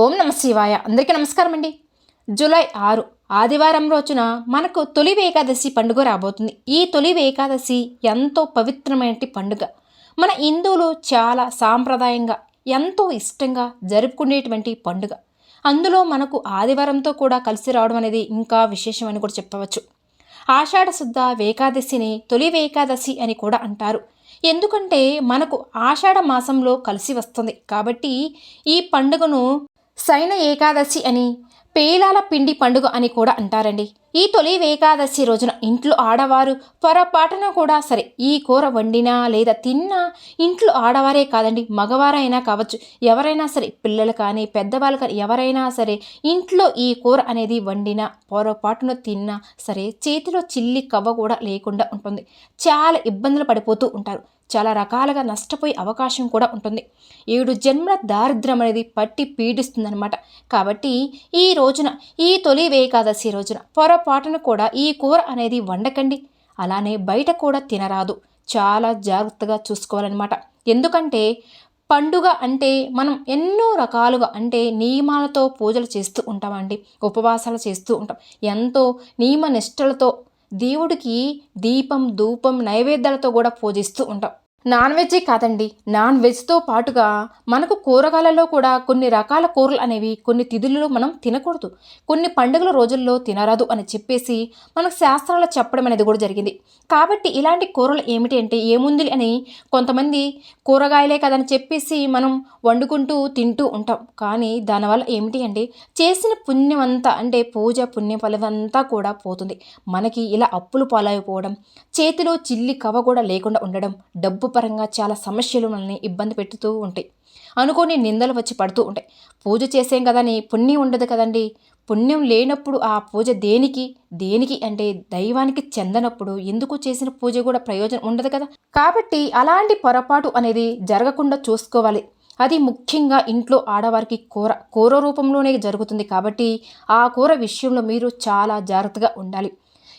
ఓం నమ శివాయ. అందరికీ నమస్కారం అండి. జూలై ఆరు ఆదివారం రోజున మనకు తొలి ఏకాదశి పండుగ రాబోతుంది. ఈ తొలి ఏకాదశి ఎంతో పవిత్రమైన పండుగ. మన హిందువులు చాలా సాంప్రదాయంగా ఎంతో ఇష్టంగా జరుపుకునేటువంటి పండుగ. అందులో మనకు ఆదివారంతో కూడా కలిసి రావడం అనేది ఇంకా విశేషం అని కూడా చెప్పవచ్చు. ఆషాఢ శుద్ధ ఏకాదశిని తొలి ఏకాదశి అని కూడా అంటారు. ఎందుకంటే మనకు ఆషాఢ మాసంలో కలిసి వస్తుంది. కాబట్టి ఈ పండుగను సైన ఏకాదశి అని పేలాల పిండి పండుగ అని కూడా అంటారండి. ఈ తొలి ఏకాదశి రోజున ఇంట్లో ఆడవారు పొరపాటున కూడా సరే ఈ కూర వండినా లేదా తిన్నా ఇంట్లో ఆడవారే కాదండి మగవారైనా కావచ్చు. ఎవరైనా సరే పిల్లలు కానీ పెద్దవాళ్ళు కానీ ఎవరైనా సరే ఇంట్లో ఈ కూర అనేది వండినా పొరపాటున తిన్నా సరే చేతిలో చిల్లి కవ్వ కూడా లేకుండా ఉంటుంది. చాలా ఇబ్బందులు పడిపోతూ ఉంటారు. చాలా రకాలుగా నష్టపోయే అవకాశం కూడా ఉంటుంది. ఏడు జన్మల దారిద్ర్యం అనేది పట్టి పీడిస్తుందన్నమాట. కాబట్టి ఈ రోజున ఈ తొలి ఏకాదశి రోజున పొరపాటును కూడా ఈ కూర అనేది వండకండి. అలానే బయట కూడా తినరాదు. చాలా జాగ్రత్తగా చూసుకోవాలన్నమాట. ఎందుకంటే పండుగ అంటే మనం ఎన్నో రకాలుగా అంటే నియమాలతో పూజలు చేస్తూ ఉంటామండి. ఉపవాసాలు చేస్తూ ఉంటాం. ఎంతో నియమ నిష్టలతో దేవుడికి దీపం ధూపం నైవేద్యాలతో కూడా పూజిస్తూ ఉంటాం. నాన్ వెజ్జే కాదండి. నాన్ వెజ్తో పాటుగా మనకు కూరగాయలలో కూడా కొన్ని రకాల కూరలు అనేవి కొన్ని తిథులలో మనం తినకూడదు. కొన్ని పండుగల రోజుల్లో తినరాదు అని చెప్పేసి మనకు శాస్త్రాలు చెప్పడం అనేది కూడా జరిగింది. కాబట్టి ఇలాంటి కూరలు ఏమిటి అంటే ఏముంది అని కొంతమంది కూరగాయలే కదని చెప్పేసి మనం వండుకుంటూ తింటూ ఉంటాం. కానీ దానివల్ల ఏమిటి అంటే చేసిన పుణ్యం అంతా అంటే పూజ పుణ్య ఫలమంతా కూడా పోతుంది. మనకి ఇలా అప్పులు పాలైపోవడం చేతిలో చిల్లి కవ కూడా లేకుండా ఉండడం డబ్బు పరంగా చాలా సమస్యలు మనల్ని ఇబ్బంది పెడుతూ ఉంటాయి. అనుకోని నిందలు వచ్చి పడుతూ ఉంటాయి. పూజ చేసేం కదని పుణ్యం ఉండదు కదండి. పుణ్యం లేనప్పుడు ఆ పూజ దేనికి? దేనికి అంటే దైవానికి చెందనప్పుడు ఎందుకు చేసిన పూజ కూడా ప్రయోజనం ఉండదు కదా. కాబట్టి అలాంటి పొరపాటు అనేది జరగకుండా చూసుకోవాలి. అది ముఖ్యంగా ఇంట్లో ఆడవారికి కూర కూర రూపంలోనే జరుగుతుంది కాబట్టి ఆ కూర విషయంలో మీరు చాలా జాగ్రత్తగా ఉండాలి.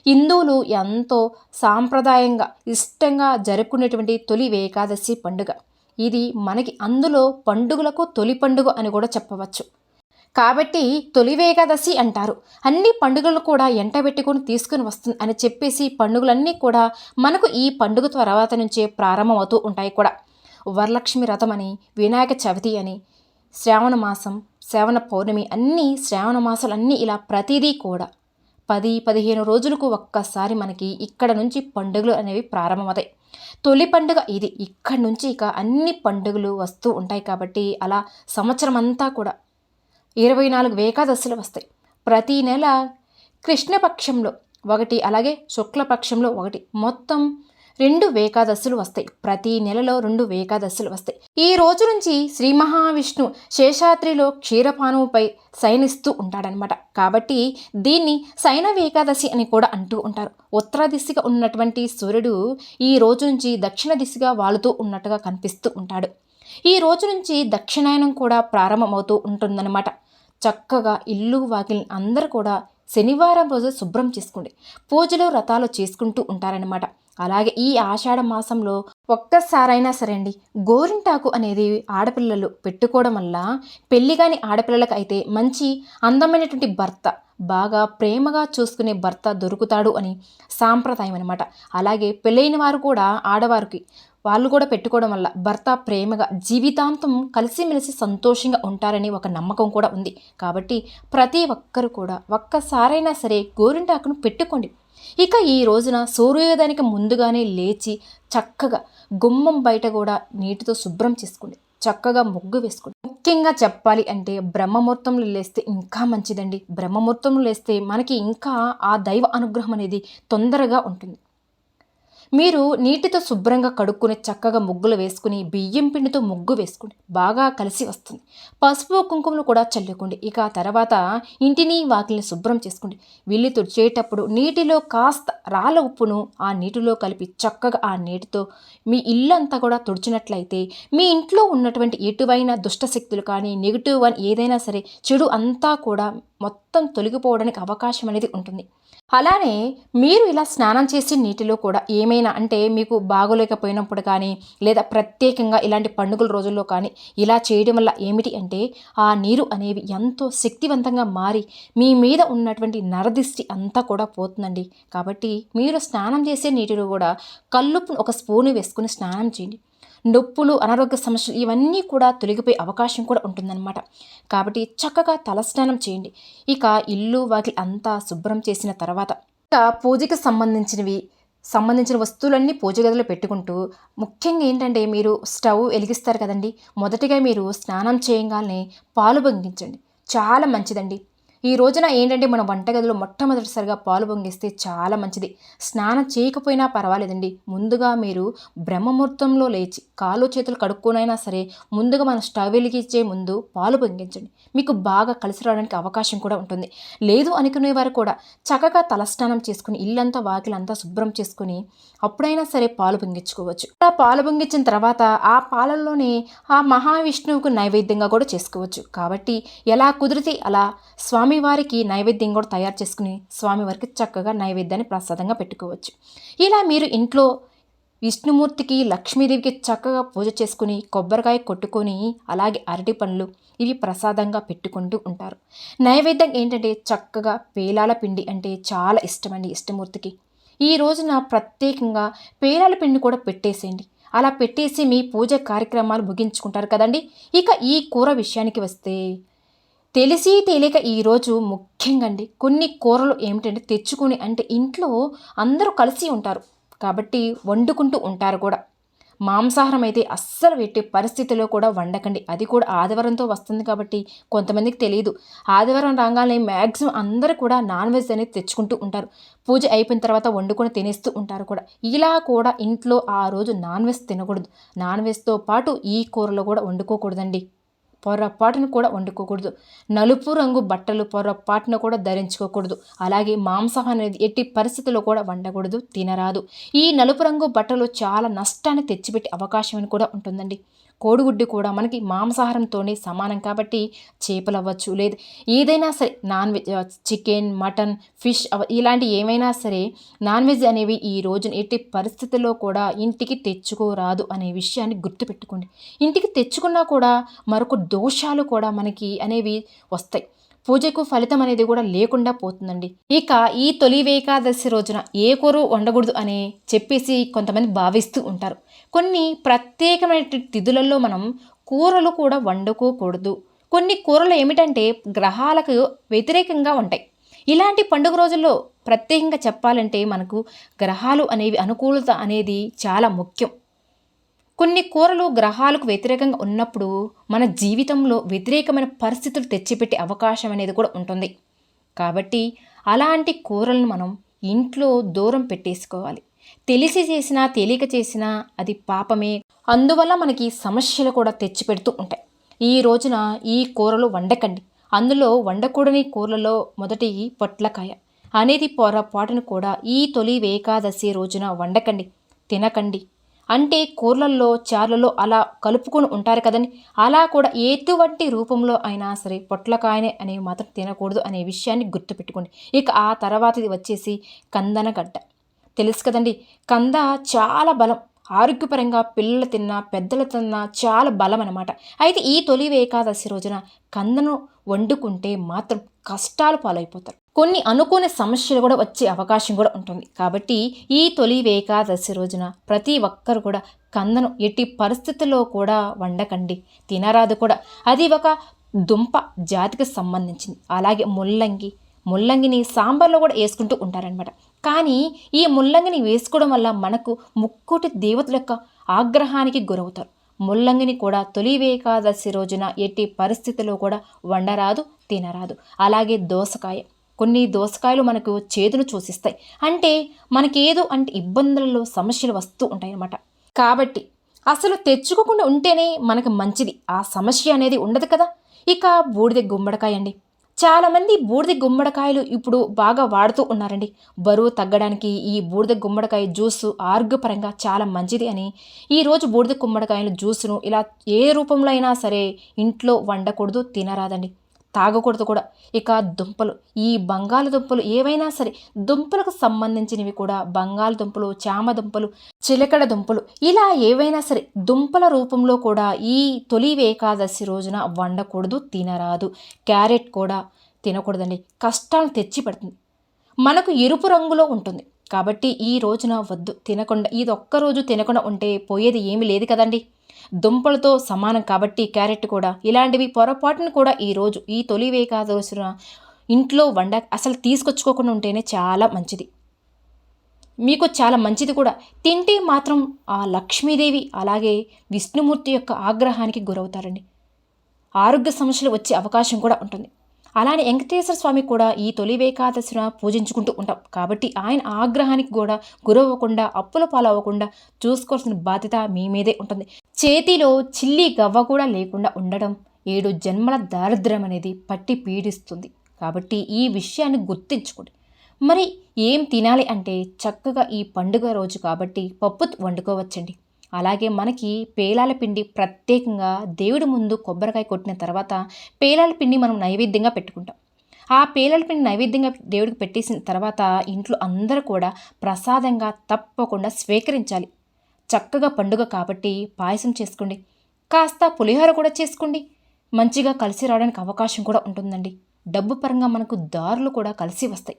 హిందువులు ఎంతో సాంప్రదాయంగా ఇష్టంగా జరుపుకునేటువంటి తొలి ఏకాదశి పండుగ. ఇది మనకి అందులో పండుగలకు తొలి పండుగ అని కూడా చెప్పవచ్చు. కాబట్టి తొలి ఏకాదశి అంటారు. అన్ని పండుగలు కూడా ఎంటబెట్టుకొని తీసుకుని వస్తుంది అని చెప్పేసి పండుగలన్నీ కూడా మనకు ఈ పండుగ తర్వాత నుంచే ప్రారంభమవుతూ ఉంటాయి కూడా. వరలక్ష్మి రథం అని వినాయక చవితి అని శ్రావణ మాసం శ్రావణ పౌర్ణమి అన్నీ శ్రావణ మాసాలు అన్నీ ఇలా ప్రతిదీ కూడా పది పదిహేను రోజులకు ఒక్కసారి మనకి ఇక్కడ నుంచి పండుగలు అనేవి ప్రారంభమవుతాయి. తొలి పండుగ ఇది. ఇక్కడ నుంచి ఇక అన్ని పండుగలు వస్తూ ఉంటాయి కాబట్టి అలా సంవత్సరం అంతా కూడా ఇరవై నాలుగు ఏకాదశులు వస్తాయి. ప్రతి నెల కృష్ణపక్షంలో ఒకటి అలాగే శుక్లపక్షంలో ఒకటి. మొత్తం రెండు ఏకాదశులు వస్తాయి. ప్రతి నెలలో రెండు ఏకాదశులు వస్తాయి. ఈ రోజు నుంచి శ్రీ మహావిష్ణు శేషాద్రిలో క్షీరపానుపై శయనిస్తూ ఉంటాడనమాట కాబట్టి దీన్ని శైనవ ఏకాదశి అని కూడా అంటూ ఉంటారు. ఉత్తర దిశగా ఉన్నటువంటి సూర్యుడు ఈ రోజు నుంచి దక్షిణ దిశగా వాలుతూ ఉన్నట్టుగా కనిపిస్తూ ఉంటాడు. ఈ రోజు నుంచి దక్షిణాయనం కూడా ప్రారంభమవుతూ ఉంటుందన్నమాట. చక్కగా ఇల్లు వాకిల్ని అందరూ కూడా శనివారం రోజు శుభ్రం చేసుకోండి పూజలు వ్రతాలు చేసుకుంటూ ఉంటారనమాట అలాగే ఈ ఆషాఢ మాసంలో ఒక్కసారైనా సరే అండి గోరింటాకు అనేది ఆడపిల్లలు పెట్టుకోవడం వల్ల పెళ్ళి కాని ఆడపిల్లలకు అయితే మంచి అందమైనటువంటి భర్త బాగా ప్రేమగా చూసుకునే భర్త దొరుకుతాడు అని సాంప్రదాయం అనమాట అలాగే పెళ్ళైన వారు కూడా ఆడవారికి వాళ్ళు కూడా పెట్టుకోవడం వల్ల భర్త ప్రేమగా జీవితాంతం కలిసిమెలిసి సంతోషంగా ఉంటారని ఒక నమ్మకం కూడా ఉంది. కాబట్టి ప్రతి ఒక్కరు కూడా ఒక్కసారైనా సరే గోరింటాకును పెట్టుకోండి. ఇక ఈ రోజున సూర్యోదయానికి ముందుగానే లేచి చక్కగా గుమ్మం బయట కూడా నీటితో శుభ్రం చేసుకోండి. చక్కగా ముగ్గు వేసుకోండి. ముఖ్యంగా చెప్పాలి అంటే బ్రహ్మముహూర్తంలో లేస్తే ఇంకా మంచిదండి. బ్రహ్మముహూర్తంలో లేస్తే మనకి ఇంకా ఆ దైవ అనుగ్రహం అనేది తొందరగా ఉంటుంది. మీరు నీటితో శుభ్రంగా కడుక్కుని చక్కగా ముగ్గులు వేసుకుని బియ్యం పిండితో ముగ్గు వేసుకోండి. బాగా కలిసి వస్తుంది. పసుపు కుంకుమలు కూడా చల్లుకోండి. ఇక తర్వాత ఇంటిని వాకిల్ని శుభ్రం చేసుకోండి. విల్లి తుడిచేటప్పుడు నీటిలో కాస్త రాళ్ళ ఉప్పును ఆ నీటిలో కలిపి చక్కగా ఆ నీటితో మీ ఇల్లంతా కూడా తుడిచినట్లయితే మీ ఇంట్లో ఉన్నటువంటి ఎటువైన దుష్టశక్తులు కానీ నెగిటివ్ అని ఏదైనా సరే చెడు అంతా కూడా మొత్తం తొలగిపోవడానికి అవకాశం అనేది ఉంటుంది. అలానే మీరు ఇలా స్నానం చేసే నీటిలో కూడా ఏమైనా అంటే మీకు బాగోలేకపోయినప్పుడు కానీ లేదా ప్రత్యేకంగా ఇలాంటి పండుగల రోజుల్లో కానీ ఇలా చేయడం వల్ల ఏమిటి అంటే ఆ నీరు అనేవి ఎంతో శక్తివంతంగా మారి మీ మీద ఉన్నటువంటి నరదిష్టి అంతా కూడా పోతుందండి. కాబట్టి మీరు స్నానం చేసే నీటిలో కూడా కల్లుపు ఒక స్పూను వేసుకుని స్నానం చేయండి. నొప్పులు అనారోగ్య సమస్యలు ఇవన్నీ కూడా తొలగిపోయే అవకాశం కూడా ఉంటుందన్నమాట. కాబట్టి చక్కగా తలస్నానం చేయండి. ఇక ఇల్లు వాకి అంతా శుభ్రం చేసిన తర్వాత ఇక పూజకి సంబంధించినవి సంబంధించిన వస్తువులన్నీ పూజ గదిలో పెట్టుకుంటూ ముఖ్యంగా ఏంటంటే మీరు స్టవ్ వెలిగిస్తారు కదండి. మొదటిగా మీరు స్నానం చేయగానే పాలు పొంగించండి. చాలా మంచిదండి. ఈ రోజున ఏంటంటే మన వంటగదిలో మొట్టమొదటిసారిగా పాలు పొంగిస్తే చాలా మంచిది. స్నానం చేయకపోయినా పర్వాలేదండి. ముందుగా మీరు బ్రహ్మముహూర్తంలో లేచి కాలు చేతులు కడుక్కోనైనా సరే ముందుగా మనం స్టవ్ వెలిగించే ముందు పాలు పొంగించండి. మీకు బాగా కలిసి రావడానికి అవకాశం కూడా ఉంటుంది. లేదు అనుకునేవారు కూడా చక్కగా తలస్నానం చేసుకుని ఇల్లంతా వాకిలంతా శుభ్రం చేసుకుని అప్పుడైనా సరే పాలు పొంగించుకోవచ్చు. ఆ పాలు పొంగించిన తర్వాత ఆ పాలల్లోనే ఆ మహావిష్ణువుకు నైవేద్యంగా కూడా చేసుకోవచ్చు. కాబట్టి ఎలా కుదిరితే అలా స్వామివారికి నైవేద్యం కూడా తయారు చేసుకుని స్వామివారికి చక్కగా నైవేద్యాన్ని ప్రసాదంగా పెట్టుకోవచ్చు. ఇలా మీరు ఇంట్లో విష్ణుమూర్తికి లక్ష్మీదేవికి చక్కగా పూజ చేసుకుని కొబ్బరికాయ కొట్టుకొని అలాగే అరటి పండ్లు ఇవి ప్రసాదంగా పెట్టుకుంటూ ఉంటారు. నైవేద్యం ఏంటంటే చక్కగా పేలాల పిండి అంటే చాలా ఇష్టమండి ఇష్టమూర్తికి ఈ రోజున ప్రత్యేకంగా పేలాల పిండి కూడా పెట్టేసేయండి. అలా పెట్టేసి మీ పూజ కార్యక్రమాలు ముగించుకుంటారు కదండి. ఇక ఈ కూర విషయానికి వస్తే తెలిసి తెలియక ఈరోజు ముఖ్యంగా అండి కొన్ని కూరలు ఏమిటంటే తెచ్చుకొని అంటే ఇంట్లో అందరూ కలిసి ఉంటారు. కాబట్టి వండుకుంటూ ఉంటారు కూడా. మాంసాహారం అయితే అస్సలు పెట్టే పరిస్థితిలో కూడా వండకండి. అది కూడా ఆదివారంతో వస్తుంది కాబట్టి కొంతమందికి తెలియదు ఆదివారం రాగానే మ్యాక్సిమం అందరూ కూడా నాన్ వెజ్ అనేది తెచ్చుకుంటూ ఉంటారు. పూజ అయిపోయిన తర్వాత వండుకొని తినేస్తూ ఉంటారు కూడా. ఇలా కూడా ఇంట్లో ఆ రోజు నాన్ వెజ్ తినకూడదు. నాన్ వెజ్తో పాటు ఈ కూరలో కూడా వండుకోకూడదండి. పొరపాటును కూడా వండుకోకూడదు. నలుపు రంగు బట్టలు పొరపాటును కూడా ధరించుకోకూడదు. అలాగే మాంసం అనేది ఎట్టి పరిస్థితుల్లో కూడా వండకూడదు తినరాదు. ఈ నలుపు రంగు బట్టలు చాలా నష్టాన్ని తెచ్చిపెట్టే అవకాశం అని కూడా ఉంటుందండి. కోడిగుడ్డు కూడా మనకి మాంసాహారంతోనే సమానం కాబట్టి చేపలు అవ్వచ్చు లేదు ఏదైనా సరే non veg chicken mutton fish ఇలాంటి ఏమైనా సరే నాన్ వెజ్ అనేవి ఈ రోజున ఎట్టి పరిస్థితుల్లో కూడా ఇంటికి తెచ్చుకోరాదు అనే విషయాన్ని గుర్తుపెట్టుకోండి. ఇంటికి తెచ్చుకున్నా కూడా మరొక దోషాలు కూడా మనకి అనేవి వస్తాయి. పూజకు ఫలితం అనేది కూడా లేకుండా పోతుందండి. ఇక ఈ తొలి ఏకాదశి రోజున ఏ కూర వండకూడదు అని చెప్పేసి కొంతమంది భావిస్తూ ఉంటారు. కొన్ని ప్రత్యేకమైన తిథులలో మనం కూరలు కూడా వండుకోకూడదు. కొన్ని కూరలు ఏమిటంటే గ్రహాలకు వ్యతిరేకంగా ఉంటాయి. ఇలాంటి పండుగ రోజుల్లో ప్రత్యేకంగా చెప్పాలంటే మనకు గ్రహాలు అనేవి అనుకూలత అనేది చాలా ముఖ్యం. కొన్ని కూరలు గ్రహాలకు వ్యతిరేకంగా ఉన్నప్పుడు మన జీవితంలో వ్యతిరేకమైన పరిస్థితులు తెచ్చిపెట్టే అవకాశం అనేది కూడా ఉంటుంది. కాబట్టి అలాంటి కూరలను మనం ఇంట్లో దూరం పెట్టేసుకోవాలి. తెలిసి చేసినా తెలియక చేసినా అది పాపమే. అందువల్ల మనకి సమస్యలు కూడా తెచ్చిపెడుతూ ఉంటాయి. ఈ రోజున ఈ కూరలు వండకండి. అందులో వండకూడని కూరలలో మొదటి పొట్లకాయ అనేది పొరపాటును కూడా ఈ తొలి ఏకాదశి రోజున వండకండి. తినకండి. అంటే కూరలల్లో చారులలో అలా కలుపుకొని ఉంటారు కదండి. అలా కూడా ఎటువంటి రూపంలో అయినా సరే పొట్లకాయనే అనేవి మాత్రం తినకూడదు అనే విషయాన్ని గుర్తుపెట్టుకోండి. ఇక ఆ తర్వాతది వచ్చేసి కందనగడ్డ. తెలుసు కదండి కంద చాలా బలం. ఆరోగ్యపరంగా పిల్లలు తిన్నా పెద్దలు తిన్నా చాలా బలం అనమాట అయితే ఈ తొలి ఏకాదశి రోజున కందను వండుకుంటే మాత్రం కష్టాలు పాలైపోతారు. కొన్ని అనుకోని సమస్యలు కూడా వచ్చే అవకాశం కూడా ఉంటుంది. కాబట్టి ఈ తొలి ఏకాదశి రోజున ప్రతి ఒక్కరు కూడా కందను ఎట్టి పరిస్థితుల్లో కూడా వండకండి. తినరాదు కూడా. అది ఒక దుంప జాతికి సంబంధించింది. అలాగే ముల్లంగి. ముల్లంగిని సాంబార్లో కూడా వేసుకుంటూ ఉంటారనమాట కానీ ఈ ముల్లంగిని వేసుకోవడం వల్ల మనకు ముక్కోటి దేవతల యొక్క ఆగ్రహానికి గురవుతారు. ముల్లంగిని కూడా తొలి ఏకాదశి రోజున ఎట్టి పరిస్థితిలో కూడా వండరాదు తినరాదు. అలాగే దోసకాయ. కొన్ని దోసకాయలు మనకు చేతులు చూసిస్తాయి. అంటే మనకేదో అంటే ఇబ్బందులలో సమస్యలు వస్తూ ఉంటాయన్నమాట. కాబట్టి అసలు తెచ్చుకోకుండా ఉంటేనే మనకు మంచిది. ఆ సమస్య అనేది ఉండదు కదా. ఇక బూడిద గుమ్మడికాయ అండి. చాలామంది బూడిద గుమ్మడికాయలు ఇప్పుడు బాగా వాడుతూ ఉన్నారండి. బరువు తగ్గడానికి ఈ బూడిద గుమ్మడికాయ జ్యూసు ఆరోగ్యపరంగా చాలా మంచిది అని ఈరోజు బూడిద గుమ్మడికాయల జ్యూస్ను ఇలా ఏ రూపంలో అయినా సరే ఇంట్లో వండకూడదు తినరాదండి. తాగకూడదు కూడా. ఇక దుంపలు ఈ బంగాళదుంపలు ఏవైనా సరే దుంపలకు సంబంధించినవి కూడా. బంగాళదుంపలు చామ దుంపలు చిలకడ దుంపలు ఇలా ఏవైనా సరే దుంపల రూపంలో కూడా ఈ తొలి ఏకాదశి రోజున వండకూడదు తినరాదు. క్యారెట్ కూడా తినకూడదండి. కష్టాలు తెచ్చి పెడుతుంది. మనకు ఎరుపు రంగులో ఉంటుంది. కాబట్టి ఈ రోజున వద్దు తినకుండా ఇది ఒక్కరోజు తినకుండా ఉంటే పోయేది ఏమీ లేదు కదండి. దుంపలతో సమానం కాబట్టి క్యారెట్ కూడా. ఇలాంటివి పొరపాటును కూడా ఈరోజు ఈ తొలి ఏకాదశిన ఇంట్లో వండ అసలు తీసుకొచ్చుకోకుండా ఉంటేనే చాలా మంచిది. మీకు చాలా మంచిది కూడా. తింటే మాత్రం ఆ లక్ష్మీదేవి అలాగే విష్ణుమూర్తి యొక్క ఆగ్రహానికి గురవుతారండి. ఆరోగ్య సమస్యలు వచ్చే అవకాశం కూడా ఉంటుంది. అలానే వెంకటేశ్వర స్వామి కూడా ఈ తొలి ఏకాదశిన పూజించుకుంటూ ఉంటాం. కాబట్టి ఆయన ఆగ్రహానికి కూడా గురవ్వకుండా అప్పుల పాలవ్వకుండా చూసుకోవాల్సిన బాధ్యత మీ మీదే ఉంటుంది. చేతిలో చిల్లి గవ్వ కూడా లేకుండా ఉండడం ఏడు జన్మల దారిద్ర్యం అనేది పట్టి పీడిస్తుంది. కాబట్టి ఈ విషయాన్ని గుర్తించుకోండి. మరి ఏం తినాలి అంటే చక్కగా ఈ పండుగ రోజు కాబట్టి పప్పు వండుకోవచ్చండి. అలాగే మనకి పేలాల పిండి ప్రత్యేకంగా దేవుడి ముందు కొబ్బరికాయ కొట్టిన తర్వాత పేలాల పిండి మనం నైవేద్యంగా పెట్టుకుంటాం. ఆ పేలాల పిండి నైవేద్యంగా దేవుడికి పెట్టేసిన తర్వాత ఇంట్లో అందరూ కూడా ప్రసాదంగా తప్పకుండా స్వీకరించాలి. చక్కగా పండుగ కాబట్టి పాయసం చేసుకోండి. కాస్త పులిహోర కూడా చేసుకోండి. మంచిగా కలిసి రావడానికి అవకాశం కూడా ఉంటుందండి. డబ్బు పరంగా మనకు దారులు కూడా కలిసి వస్తాయి.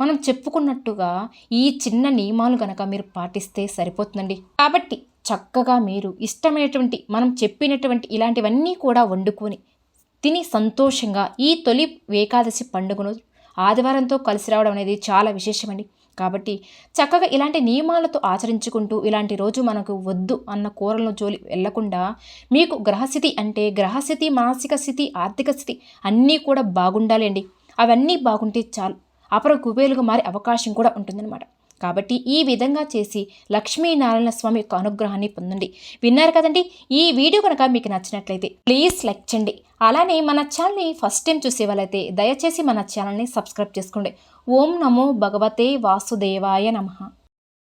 మనం చెప్పుకున్నట్టుగా ఈ చిన్న నియమాలు గనక మీరు పాటిస్తే సరిపోతుందండి. కాబట్టి చక్కగా మీరు ఇష్టమైనటువంటి మనం చెప్పినటువంటి ఇలాంటివన్నీ కూడా వండుకొని తిని సంతోషంగా ఈ తొలి ఏకాదశి పండుగను ఆదివారంతో కలిసి రావడం అనేది చాలా విశేషమండి. కాబట్టి చక్కగా ఇలాంటి నియమాలతో ఆచరించుకుంటూ ఇలాంటి రోజు మనకు వద్దు అన్న కూరలను జోలి వెళ్ళకుండా మీకు గ్రహస్థితి అంటే గ్రహస్థితి మానసిక స్థితి ఆర్థిక స్థితి అన్నీ కూడా బాగుండాలండి. అవన్నీ బాగుంటే చాలు. అపర కుబేలుగా మారే అవకాశం కూడా ఉంటుందన్నమాట. కాబట్టి ఈ విధంగా చేసి లక్ష్మీనారాయణ స్వామి యొక్క అనుగ్రహాన్ని పొందండి. విన్నారు కదండి? ఈ వీడియో కనుక మీకు నచ్చినట్లయితే ప్లీజ్ లైక్ చేయండి. అలానే మన ఛానల్ని ఫస్ట్ టైం చూసే వాళ్ళైతే దయచేసి మన ఛానల్ని సబ్స్క్రైబ్ చేసుకోండి. ఓం నమో భగవతే వాసుదేవాయ నమః.